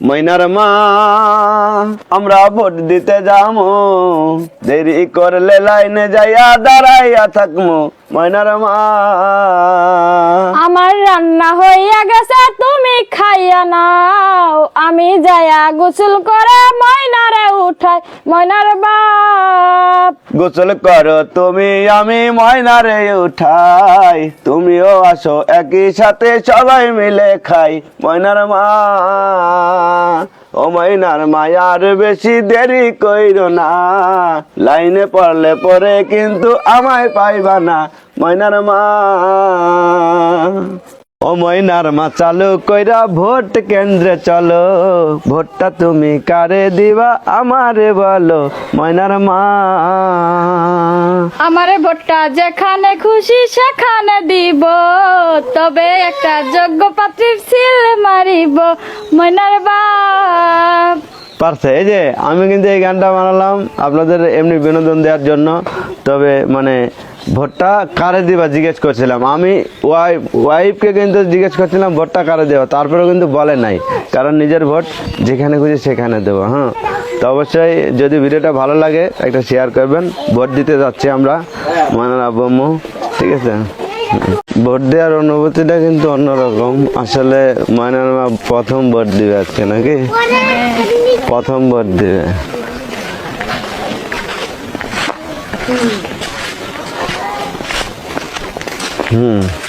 ময়নার মা আমরা ভোট দিতে যামো। দেরি করলে লাইনে যাইয়া দাঁড়াইয়া থাকমো। ময়নার মা। আমার রান্না হইয়া গেছে তুমি খাইয়া নাও। আমি যাইয়া গোসল করে ময়নারে উঠাই। ময়নার বাপ। গোসল করো তুমি আমি ময়নারে উঠাই। তুমিও আসো একই সাথে সবাই মিলে খাই। ময়নার মা। ও ময়নার মায়ার বেশি দেরি কইরো না। লাইনে পড়লে পরে কিন্তু আমায় পাইবা না, ময়নার মা। ও ময়নার মা চালু কইরা ভোট কেন্দ্রে চলো, ভোটটা তুমি কারে দিবা আমারে বলো, ময়নার মা। ভোটটা যেখানে খুশি সেখানে দিব। তবে একটা যোগ্য পাত্রীর সিল মারিব। মনার বাপ। পারছে, এই যে আমি কিন্তু এই গানটা বানালাম আপনাদের এমনি বিনোদন দেওয়ার জন্য। তবে মানে ভোটটা কারে দিবা? জিজ্ঞেস করছিলাম। আমি ওয়াইফ ওয়াইফকে কিন্তু জিজ্ঞেস করছিলাম, ভোটটা কারে দেওয়া তারপরেও কিন্তু বলে নাই। কারণ নিজের ভোট যেখানে খুশি সেখানে দেবো হ্যাঁ? তো অবশ্যই যদি ভিডিওটা ভালো লাগে, একটা শেয়ার করবেন। ভোট দিতে যাচ্ছি আমরা ময়নার আব্বু ঠিক আছে? ভোট দেওয়ার অনুভূতিটা কিন্তু অন্যরকম। আসলে ময়নার মা প্রথম ভোট দিবে আজকে, নাকি? প্রথম ভোট দিবে। 嗯。